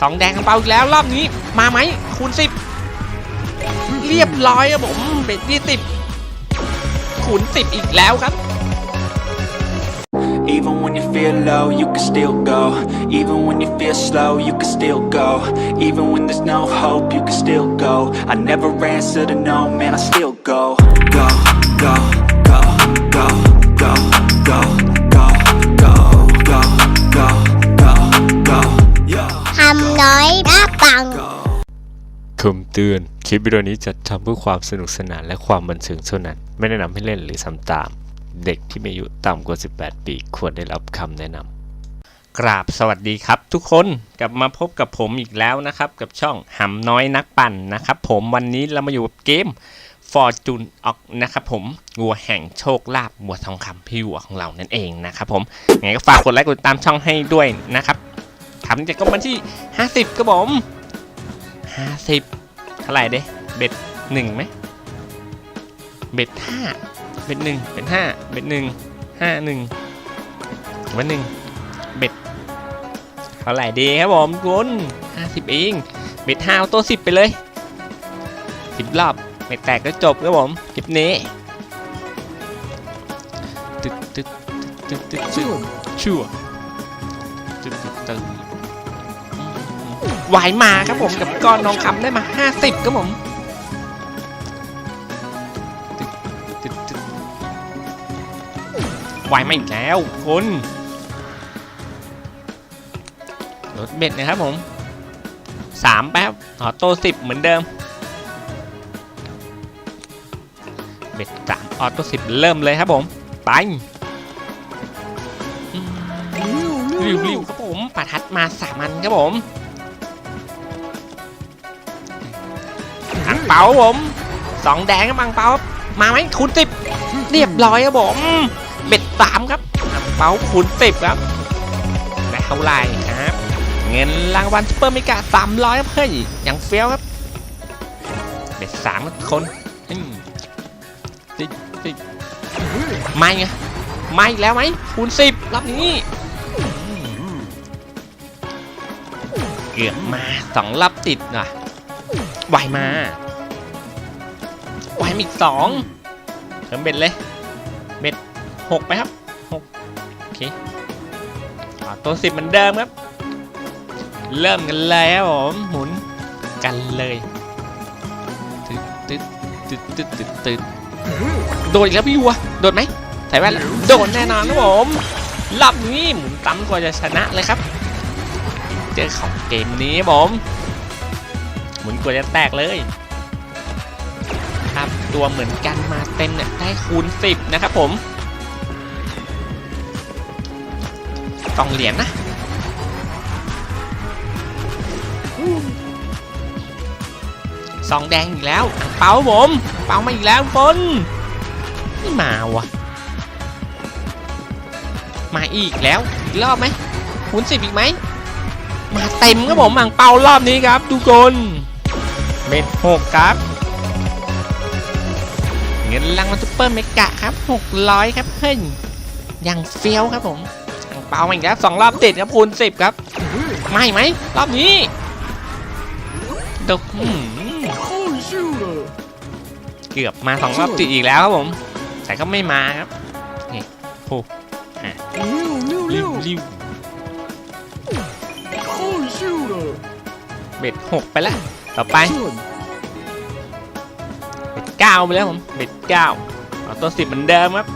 สองแดงอังเปาอีกแล้วรอบนี้มาไหมคูณสิบเรียบร้อยครับผมเบ็ดยี่สิบคูณสิบอีกแล้วครับ Even when you feel low, you can still go. Even when you feel slow, you can still go. Even when there's no hope, you can still go. I never answer to no, man, I still go, go, go, go, go, go, รักปังคำเตือน คลิปวิดีโอนี้จัดทำเพื่อความสนุกสนานและความบันเทิงเท่านั้น ไม่แนะนำให้เล่นหรือทำตาม เด็กที่มีอายุต่ำกว่า 18 ปีควรได้รับคำแนะนำกราบสวัสดีครับ ทุกคนกลับมาพบกับผมอีกแล้วนะครับ กับช่องหำน้อยนักปั่นนะครับ ผมวันนี้เรามาอยู่กับเกม Fortune ออกนะครับผมวัวแห่งโชคลาภวัวทองคำพี่วัวของเรานั่นเองนะครับผมไงก็ฝากกดไลค์กดติดตามช่องให้ด้วยนะครับ ทำจากก็มาที่ 50ครับผม50เท่าไหร่เด้เบ็ดหนึ่งไหมเบ็ดห้าเบ็ดหนึ่งเบ็ดห้าเบ็ดหนึ่งห้าหนึ่งวันหนึ่งเบ็ดเท่าไหร่ดีครับผมคุณห้าสิบเองเบ็ดห้าเอาตัวสิบไปเลยสิบรอบไม่แตกก็จบครับผมคลิปนี้ตึ๊ดตึ๊ดตึ๊ดตึ๊ดตึ๊ดชั่วตึ๊ดตึ๊ดตึ๊ดไหวมาครับผมกับก้อนทองคำได้มาห้าสิบครับผมตึ๊ดตึ๊ดตึ๊ดไหวมาอีกแล้วคุณรถเบ็ดนะครับผมสามแป๊บออโต้สิบเหมือนเดิม เบ็ดสามออโต้สิบเริ่มเลยครับผม ไปริวริวครับผมประทัดมาสามันครับผม เปาผมสองแดงครับอังเปามาไหมคูณสิบเรียบร้อยครับผมเบ็ดสามครับเปาคูณสิบครับได้เท่าไหร่ครับ เงินรางวัลซูเปอร์มิกาสามร้อยเพื่อนอย่างเฟี้ยวครับเด็ดสามคนติดติดไม่ไงไม่อีกแล้วไหมคูณสิบรอบนี้เกือบมาสองรอบติดว่ะไหวมา ไหวอีกสองเติมเบ็ดเลย เบ็ดหกไปครับหกโอเคอตัวสิบเหมือนเดิมครับ เริ่มกันเลยครับผมหมุนกันเลยตึ๊ดตึ๊ดตึ๊ดตึ๊ดตึ๊ดตึ๊ดโดดอีกแล้วพี่วัวโดดไหมใส่แว่นโดดแน่นอนครับผมรอบนี้หมุนตั้มกว่าจะชนะเลยครับ เจอของเกมนี้ผม หมุนกว่าจะแตกเลย ตัวเหมือนกันมาเต็มเนี่ยได้คูณ 10 นะครับผมกองเหรียญนะสองแดงอีกแล้วอ่างเปาผมเปามาอีกแล้วคนไม่มาวะมาอีกแล้วอีกรอบไหมคูณสิบอีกไหมมาเต็มครับผมอ่างเปารอบนี้ครับทุกคนเม็ดหกครับ เงินรางวัลซุปเปอร์เมกะครับหกร้อยครับเฮ้ยยังเฟี้ยวครับผมอ่างเปามาอีกแล้วสองรอบติดครับคูณสิบครับ ไม่ไหมรอบนี้ดกหืมเกือบมาสองรอบติดอีกแล้วครับผม แต่ก็ไม่มาครับนี่โอ้อะริ้วริ้วเบ็ดหกไปแล้ว ต่อไปเบ็ดเก้าไปแล้วผมเบ็ดเก้าเอาตัวสิบเหมือนเดิมครับ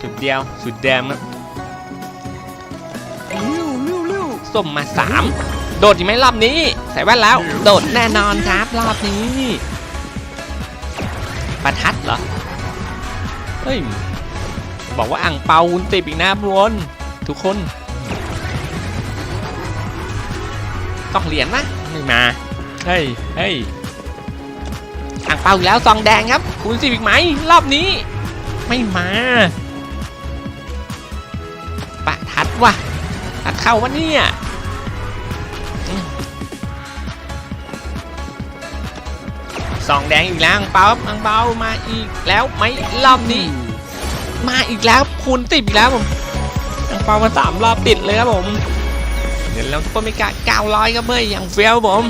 สุดเดียวสุดเดิมครับส้มมาสามโดดอีกไหมรอบนี้ ใส่แว่นแล้ว โดดแน่นอนครับรอบนี้ ประทัดเหรอ เฮ้ย บอกว่าอ่างเปาวุ้นติบอีกนะบรวนทุกคนต้องเหรียญนะไม่มา เฮ้ย เฮ้ย อ่างเป้าอีกแล้วซองแดงครับ คูณสิบอีกไหม รอบนี้ ไม่มาปะทัดว่ะทัดเข้าวะเนี่ยซองแดงอีกแล้วอังเป้าอังเปามาอีกแล้วไหมรอบนี้ มาอีกแล้วคูณติดอีกแล้วผมอังเปามาสามรอบติดเลยครับผมเงินรางวัลซุปเปอร์เมกาเก้าร้อยครับเฮ้ยอย่างเฟี้ยวผม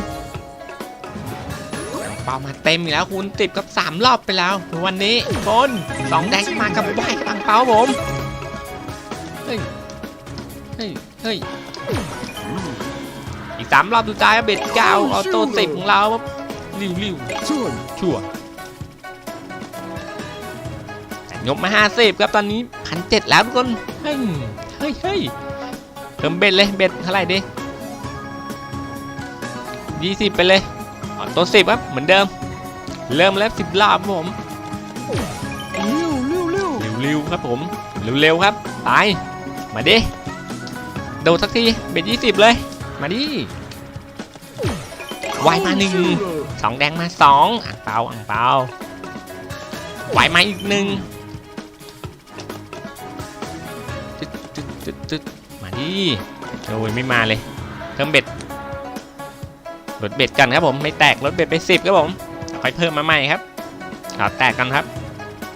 เปามาเต็มอีกแล้วคูณติบกับสามรอบไปแล้ว วันนี้บนสองแดงมากับไหวตังเปาผมเฮ้ยเฮ้ยเฮ้ยอีกสามรอบสุดท้ายเบ็ดเก้าออโต้สิบของเราครับริ้วริ้วชัวชัวยกมาห้าสิบครับตอนนี้พันเจ็ดแล้วทุกคนเฮ้ยเฮ้ยเฮ้ยเพิ่มเบ็ดเลยเบ็ดเท่าไหร่ดียี่สิบไปเลย ออโต้สิบครับ เหมือนเดิม เริ่มแล้วสิบรอบครับผมเร็วๆครับผมเร็วๆครับไปมาดิโดดสักทีเบ็ดยี่สิบเลย มาดิวายมาหนึ่งสองแดงมาสองอ่างเปาอ่างเปาวายมาอีกหนึ่งตึ๊ดตึ๊ดตึ๊ดตึ๊ดมาดิโอ้ยไม่มาเลยเพิ่มเบ็ด ลดเบ็ดกันครับผมไม่แตกลดเบ็ดไปสิบครับผมเอาค่อยเพิ่มมาใหม่ครับเอาแตกกันครับ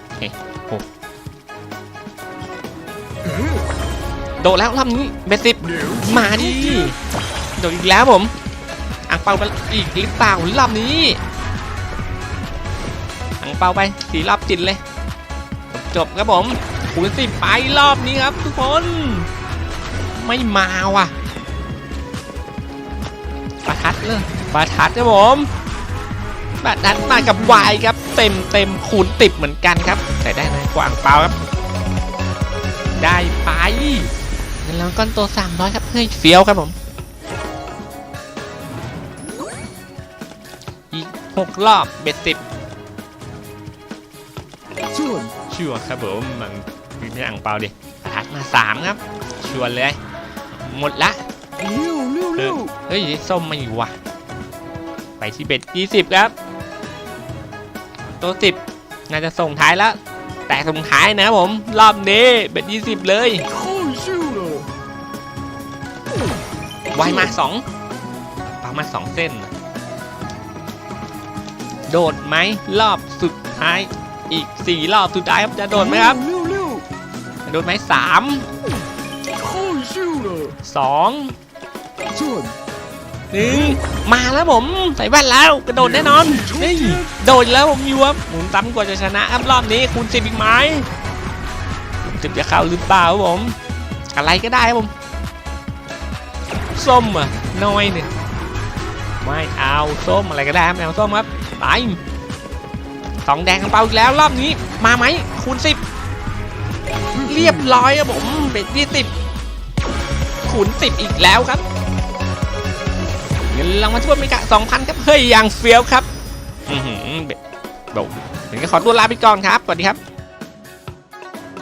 โอเคโอ้โดดแล้วรอบนี้เบ็ดสิบมาดิโดนอีกแล้วผมอ่างเปาไปอีกหรือเปล่ารอบนี้อ่างเปาไปสี่รอบจิตเลย จบครับผมคูณสิบไปรอบนี้ครับทุกคน ไม่มาว่ะ ประทัดเลยประทัดครับผมประทัดมากับวายครับ เต็มเต็มคูณติบเหมือนกันครับ แต่ได้ในกว่างเปาครับ ได้ไปเงินรางวัลก้อนโตสามร้อยครับเฮ้ยเฟี้ยวครับผม อีกหกรอบเบ็ดสิบชัวชัวร์ครับผมมันมีไม่อ่างเปล่าดิประทัดมาสามครับชัวร์เลย หมดละ เออเฮ้ยส้มมาอยู่ว่ะไปที่เบ็ดยี่สิบครับ ตัวสิบน่าจะส่งท้ายแล้ว แต่ส่งท้ายนะครับผมรอบนี้เบ็ดยี่สิบเลยไวมาสองปามาสองเส้น โดดไหมรอบสุดท้ายอีกสี่รอบสุดท้ายครับจะโดดไหมครับโดดไหมสามสองห นึ่งมาแล้วผมใส่แว่นแล้วกระโดดแน่นอนนี่โดดแล้วผมอยู่ครับหมุนตั้มกว่าจะชนะครับรอบนี้คูณสิบอีกไหมสิบจะเข้าหรือเปล่าครับผม อะไรก็ได้ครับผมส้มอะน้อยหนึ่งไม่เอาส้มอะไรก็ได้ครับไม่เอาส้มครับไปสองแดงของเปาอีกแล้วรอบนี้ มาไหมคูณสิบเรียบร้อยครับผมเป็นยี่สิบคูณสิบอีกแล้วครับ เงินรางวัลทั่วอเมริกะสองพันครับเฮ้ยอย่างเฟี้ยวครับอือหือเบ็ดโดดเดี๋ยวขอตัวลาไปก่อนครับสวัสดีครับ